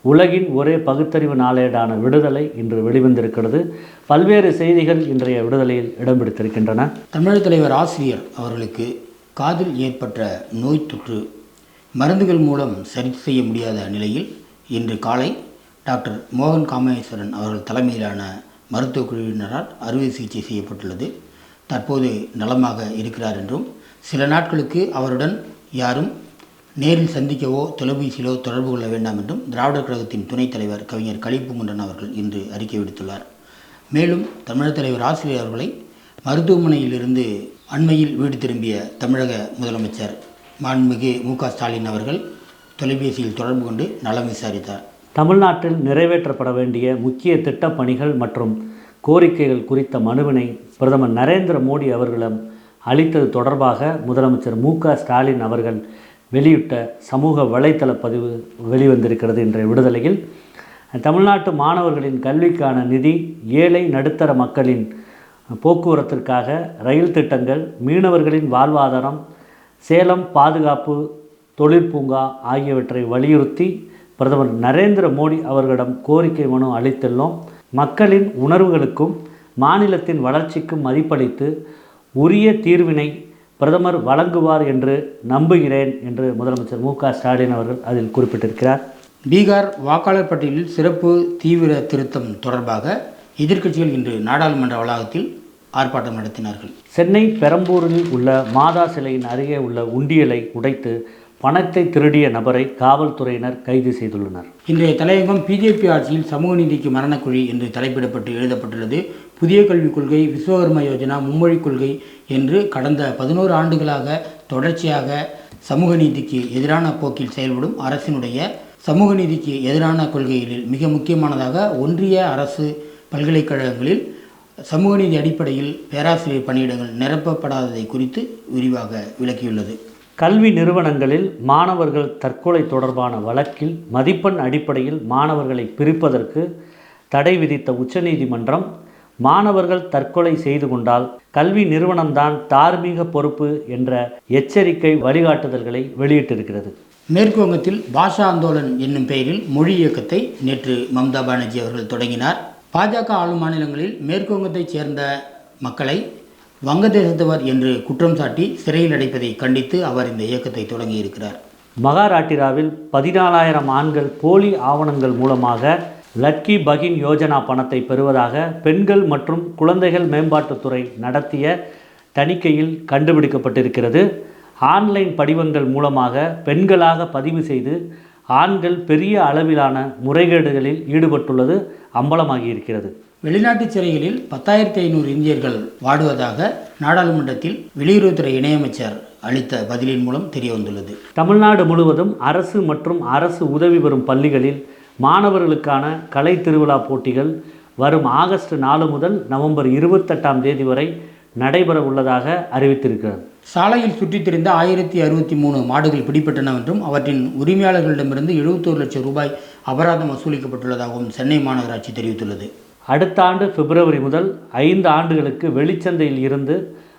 உலகின் ஒரே பகுத்தறிவு நாளேடான விடுதலை இன்று வெளிவந்திருக்கிறது. பல்வேறு செய்திகள் இன்றைய விடுதலையில் இடம் பிடித்திருக்கின்றன. தலைவர் ஆசிரியர் அவர்களுக்கு காதில் ஏற்பட்ட நோய் தொற்று மருந்துகள் மூலம் சரி செய்ய முடியாத நிலையில் இன்று காலை டாக்டர் மோகன் காமேஸ்வரன் அவர்கள் தலைமையிலான மருத்துவக் குழுவினரால் அறுவை சிகிச்சை செய்யப்பட்டுள்ளது. தற்போது நலமாக இருக்கிறார் என்றும் சில நாட்களுக்கு அவருடன் யாரும் நேரில் சந்திக்கவோ தொலைபேசியிலோ தொடர்பு கொள்ள வேண்டாம் என்றும் திராவிடர் கழகத்தின் துணைத் தலைவர் கவிஞர் கலிப்புங்குன்றன் அவர்கள் இன்று அறிக்கை விடுத்துள்ளார். மேலும் தமிழர் தலைவர் ஆசிரியர் அவர்களை மருத்துவமனையிலிருந்து அண்மையில் வீடு திரும்பிய தமிழக முதலமைச்சர் மாண்புமிகு மு க ஸ்டாலின் அவர்கள் தொலைபேசியில் தொடர்பு கொண்டு நலம் விசாரித்தார். தமிழ்நாட்டில் நிறைவேற்றப்பட வேண்டிய முக்கிய திட்டப் பணிகள் மற்றும் கோரிக்கைகள் குறித்த மனுவினை பிரதமர் நரேந்திர மோடி அவர்களிடம் அளித்தது தொடர்பாக முதலமைச்சர் மு க ஸ்டாலின் அவர்கள் வெளியிட்ட சமூக வலைத்தள பதிவு வெளிவந்திருக்கிறது இன்றைய விடுதலையில். தமிழ்நாட்டு மாணவர்களின் கல்விக்கான நிதி ஏழை நடுத்தர மக்களின் போக்குவரத்திற்காக ரயில் திட்டங்கள் மீனவர்களின் வாழ்வாதாரம் சேலம் பாதுகாப்பு தொழிற்பூங்கா ஆகியவற்றை வலியுறுத்தி பிரதமர் நரேந்திர மோடி அவர்களிடம் கோரிக்கை மனு அளித்துள்ளோம். மக்களின் உணர்வுகளுக்கும் மாநிலத்தின் வளர்ச்சிக்கும் மதிப்பளித்து உரிய தீர்வினை பிரதமர் வழங்குவார் என்று நம்புகிறேன் என்று முதலமைச்சர் மு க ஸ்டாலின் அவர்கள் அதில் குறிப்பிட்டிருக்கிறார். பீகார் வாக்காளர் பட்டியலில் சிறப்பு தீவிர திருத்தம் தொடர்பாக எதிர்க்கட்சிகள் இன்று நாடாளுமன்ற வளாகத்தில் ஆர்ப்பாட்டம் நடத்தினார்கள். சென்னை பெரம்பூரில் உள்ள மாதா சிலையின் அருகே உள்ள உண்டியலை உடைத்து பணத்தை திருடிய நபரை காவல்துறையினர் கைது செய்துள்ளனர். இன்றைய தலையங்கம் பிஜேபி ஆட்சியில் சமூக நீதிக்கு மரணக்குழி என்று தலைப்பிடப்பட்டு எழுதப்பட்டுள்ளது. புதிய கல்விக் கொள்கை விஸ்வகர்ம யோஜனா மும்மொழிக் கொள்கை என்று கடந்த பதினோரு ஆண்டுகளாக தொடர்ச்சியாக சமூக நீதிக்கு எதிரான போக்கில் செயல்படும் அரசினுடைய சமூக நீதிக்கு எதிரான கொள்கைகளில் மிக முக்கியமானதாக ஒன்றிய அரசு பல்கலைக்கழகங்களில் சமூக நீதி அடிப்படையில் பேராசிரியர் பணியிடங்கள் நிரப்பப்படாததை குறித்து விரிவாக விளக்கியுள்ளது. கல்வி நிறுவனங்களில் மாணவர்கள் தற்கொலை தொடர்பான வழக்கில் மதிப்பெண் அடிப்படையில் மாணவர்களை பிரிப்பதற்கு தடை விதித்த உச்சநீதிமன்றம் மாணவர்கள் தற்கொலை செய்து கொண்டால் கல்வி நிறுவனம்தான் தார்மீக பொறுப்பு என்ற எச்சரிக்கை வழிகாட்டுதல்களை வெளியிட்டிருக்கிறது. மேற்கு வங்கத்தில் பாஷா ஆந்தோலன் என்னும் பெயரில் மொழி இயக்கத்தை நேற்று மம்தா பானர்ஜி அவர்கள் தொடங்கினார். பாஜக ஆளும் மாநிலங்களில் மேற்கு வங்கத்தைச் சேர்ந்த மக்களை வங்கதேசத்தவர் என்று குற்றம் சாட்டி சிறையில் அடைப்பதை கண்டித்து அவர் இந்த இயக்கத்தை தொடங்கியிருக்கிறார். மகாராட்டிராவில் பதினாலாயிரம் ஆண்கள் போலி ஆவணங்கள் மூலமாக லட்கி பகின் யோஜனா பணத்தை பெறுவதாக பெண்கள் மற்றும் குழந்தைகள் மேம்பாட்டுத்துறை நடத்திய தணிக்கையில் கண்டுபிடிக்கப்பட்டிருக்கிறது. ஆன்லைன் படிவங்கள் மூலமாக பெண்களாக பதிவு செய்து ஆண்கள் பெரிய அளவிலான முறைகேடுகளில் ஈடுபட்டுள்ளது அம்பலமாகியிருக்கிறது. வெளிநாட்டு சிறைகளில் பத்தாயிரத்தி ஐநூறு இந்தியர்கள் வாடுவதாக நாடாளுமன்றத்தில் வெளியுறவுத்துறை இணையமைச்சர் அளித்த பதிலின் மூலம் தெரிய வந்துள்ளது தமிழ்நாடு முழுவதும் அரசு மற்றும் அரசு உதவி பெறும் பள்ளிகளில் மாணவர்களுக்கான கலை திருவிழா போட்டிகள் வரும் ஆகஸ்ட் நாலு முதல் நவம்பர் இருபத்தெட்டாம் தேதி வரை நடைபெற உள்ளதாக அறிவித்திருக்கிறது சாலையில் சுற்றித் திரிந்த ஆயிரத்தி அறுபத்தி மூணு மாடுகள் பிடிபட்டனவென்றும் அவற்றின் உரிமையாளர்களிடமிருந்து எழுபத்தோரு லட்சம் ரூபாய் அபராதம் வசூலிக்கப்பட்டுள்ளதாகவும் சென்னை மாநகராட்சி தெரிவித்துள்ளது. அடுத்த ஆண்டு பிப்ரவரி முதல் ஐந்து ஆண்டுகளுக்கு வெளிச்சந்தையில் இருந்து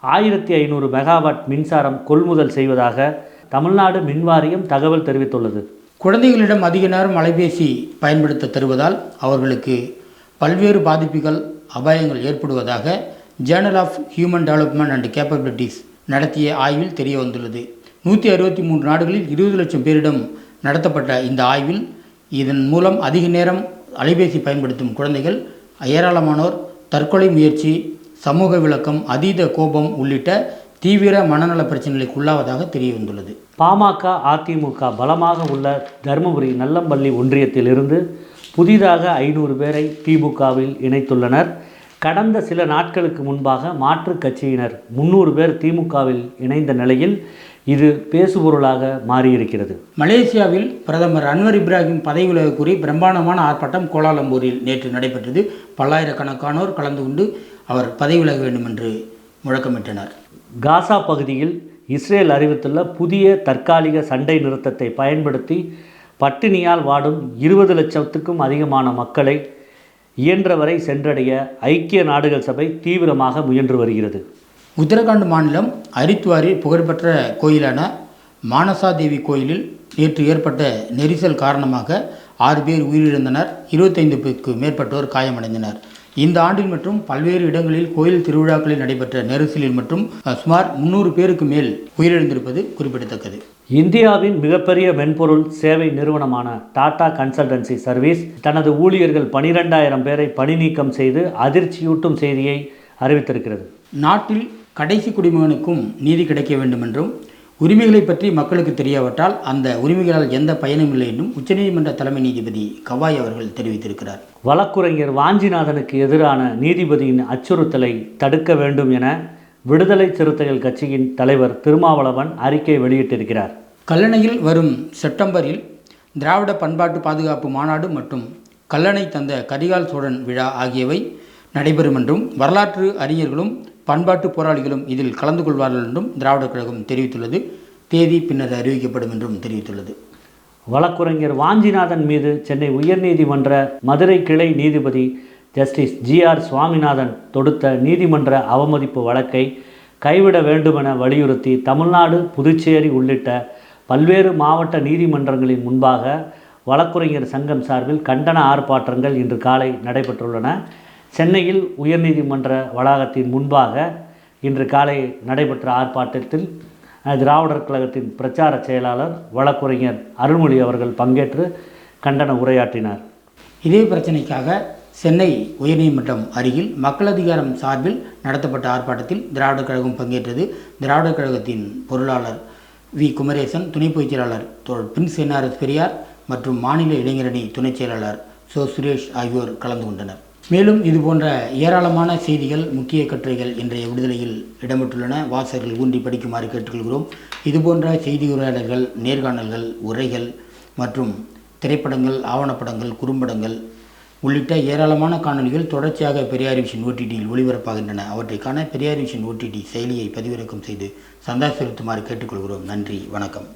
ஆயிரத்தி ஐநூறு மெகாவாட் மின்சாரம் கொள்முதல் செய்வதாக தமிழ்நாடு மின்வாரியம் தகவல் தெரிவித்துள்ளது. குழந்தைகளிடம் அதிக நேரம் அலைபேசி பயன்படுத்த தருவதால் அவர்களுக்கு பல்வேறு பாதிப்புகள் அபாயங்கள் ஏற்படுவதாக journal of human development and capabilities நடத்திய ஆய்வில் தெரிய வந்துள்ளது நூற்றி அறுபத்தி மூன்று நாடுகளில் இருபது லட்சம் பேரிடம் நடத்தப்பட்ட இந்த ஆய்வில் இதன் மூலம் அதிக நேரம் அலைபேசி பயன்படுத்தும் குழந்தைகள் ஏராளமானோர் தற்கொலை முயற்சி சமூக விளக்கம் அதீத கோபம் உள்ளிட்ட தீவிர மனநல பிரச்சனைகளுக்கு உள்ளாவதாக தெரிய வந்துள்ளது பாமக அதிமுக பலமாக உள்ள தருமபுரி நல்லம்பள்ளி ஒன்றியத்திலிருந்து புதிதாக ஐநூறு பேரை திமுகவில் இணைத்துள்ளனர். கடந்த சில நாட்களுக்கு முன்பாக மாற்றுக் கட்சியினர் முன்னூறு பேர் திமுகவில் இணைந்த நிலையில் இது பேசுபொருளாக மாறியிருக்கிறது. மலேசியாவில் பிரதமர் அன்வர் இப்ராஹிம் பதவி விலக கூறி பிரம்மாண்டமான ஆர்ப்பாட்டம் கோலாலம்பூரில் நேற்று நடைபெற்றது. பல்லாயிரக்கணக்கானோர் கலந்து கொண்டு அவர் பதவி விலக வேண்டும் என்று முழக்கமிட்டனர். காசா பகுதியில் இஸ்ரேல் அறிவித்துள்ள புதிய தற்காலிக சண்டை நிறுத்தத்தை பயன்படுத்தி பட்டினியால் வாடும் இருபது லட்சத்துக்கும் அதிகமான மக்களை இயன்றவரை சென்றடைய ஐக்கிய நாடுகள் சபை தீவிரமாக முயன்று வருகிறது. உத்தரகாண்ட் மாநிலம் ஹரித்வாரில் புகழ்பெற்ற கோயிலான மானசா தேவி கோயிலில் நேற்று ஏற்பட்ட நெரிசல் காரணமாக ஆறு பேர் உயிரிழந்தனர் பேருக்கு மேற்பட்டோர் காயமடைந்தனர். இந்த ஆண்டில் மற்றும் பல்வேறு இடங்களில் கோயில் திருவிழாக்களில் நடைபெற்ற நெரிசலில் மற்றும் சுமார் முன்னூறு பேருக்கு மேல் உயிரிழந்திருப்பது குறிப்பிடத்தக்கது. இந்தியாவின் மிகப்பெரிய மென்பொருள் சேவை நிறுவனமான டாடா கன்சல்டன்சி சர்வீஸ் தனது ஊழியர்கள் பனிரெண்டாயிரம் பேரை பணி நீக்கம் செய்து அதிர்ச்சியூட்டும் செய்தியை அறிவித்திருக்கிறது. நாட்டில் கடைசி குடிமகனுக்கும் நீதி கிடைக்க வேண்டும் என்றும் உரிமைகளை பற்றி மக்களுக்கு தெரியாவிட்டால் அந்த உரிமைகளால் எந்த பயனும் இல்லை என்றும் உச்சநீதிமன்ற தலைமை நீதிபதி கவாய் அவர்கள் தெரிவித்திருக்கிறார். வழக்குரைஞர் வாஞ்சிநாதனுக்கு எதிரான நீதிபதியின் அச்சுறுத்தலை தடுக்க வேண்டும் என விடுதலை சிறுத்தைகள் கட்சியின் தலைவர் திருமாவளவன் அறிக்கை வெளியிட்டிருக்கிறார். கல்லணையில் வரும் செப்டம்பரில் திராவிட பண்பாட்டு பாதுகாப்பு மாநாடு மற்றும் கல்லணை தந்த கரிகால் சோழன் விழா ஆகியவை நடைபெறும் என்றும் வரலாற்று அறிஞர்களும் பண்பாட்டு போராளிகளும் இதில் கலந்து கொள்வார்கள் என்றும் திராவிடர் கழகம் தெரிவித்துள்ளது. தேதி பின்னர் அறிவிக்கப்படும் என்றும் தெரிவித்துள்ளது. வழக்குரைஞர் வாஞ்சிநாதன் மீது சென்னை உயர்நீதிமன்ற மதுரை கிளை நீதிபதி ஜஸ்டிஸ் ஜிஆர் சுவாமிநாதன் தொடுத்த நீதிமன்ற அவமதிப்பு வழக்கை கைவிட வேண்டுமென வலியுறுத்தி தமிழ்நாடு புதுச்சேரி உள்ளிட்ட பல்வேறு மாவட்ட நீதிமன்றங்களின் முன்பாக வழக்குரைஞர் சங்கம் சார்பில் கண்டன ஆர்ப்பாட்டங்கள் இன்று காலை நடைபெற்றுள்ளன. சென்னையில் உயர்நீதிமன்ற வளாகத்தின் முன்பாக இன்று காலை நடைபெற்ற ஆர்ப்பாட்டத்தில் திராவிடர் கழகத்தின் பிரச்சார செயலாளர் வழக்குரைஞர் அருள்மொழி அவர்கள் பங்கேற்று கண்டன உரையாற்றினார். இதே பிரச்சனைக்காக சென்னை உயர்நீதிமன்றம் அருகில் மக்கள் அதிகாரம் சார்பில் நடத்தப்பட்ட ஆர்ப்பாட்டத்தில் திராவிடர் கழகம் பங்கேற்றது. திராவிடர் கழகத்தின் பொருளாளர் வி. குமரேசன் துணை பொதுச் செயலாளர் தோழர் பிரின்ஸ் என்ஆர்எஸ் பெரியார் மற்றும் மாநில இளைஞரணி துணைச் செயலாளர் சோ. சுரேஷ் ஆகியோர் கலந்து கொண்டனர். மேலும் இது போன்ற ஏராளமான செய்திகள் முக்கிய கட்டுரைகள் இன்றைய விடுதலையில் இடம்பெற்றுள்ளன. வாசகர்கள் ஊன்றி படிக்குமாறு கேட்டுக்கொள்கிறோம். இது போன்ற செய்தி உரையாடல்கள் நேர்காணல்கள் உரைகள் மற்றும் திரைப்படங்கள் ஆவணப்படங்கள் குறும்படங்கள் உள்ளிட்ட ஏராளமான காணொளிகள் தொடர்ச்சியாக பெரியார் விஷன் ஓடிடியில் ஒளிபரப்பாகின்றன. அவற்றை காண பெரியார் விஷன் ஓடிடி செயலியை பதிவிறக்கம் செய்து சந்தா செலுத்துமாறு கேட்டுக்கொள்கிறோம். நன்றி. வணக்கம்.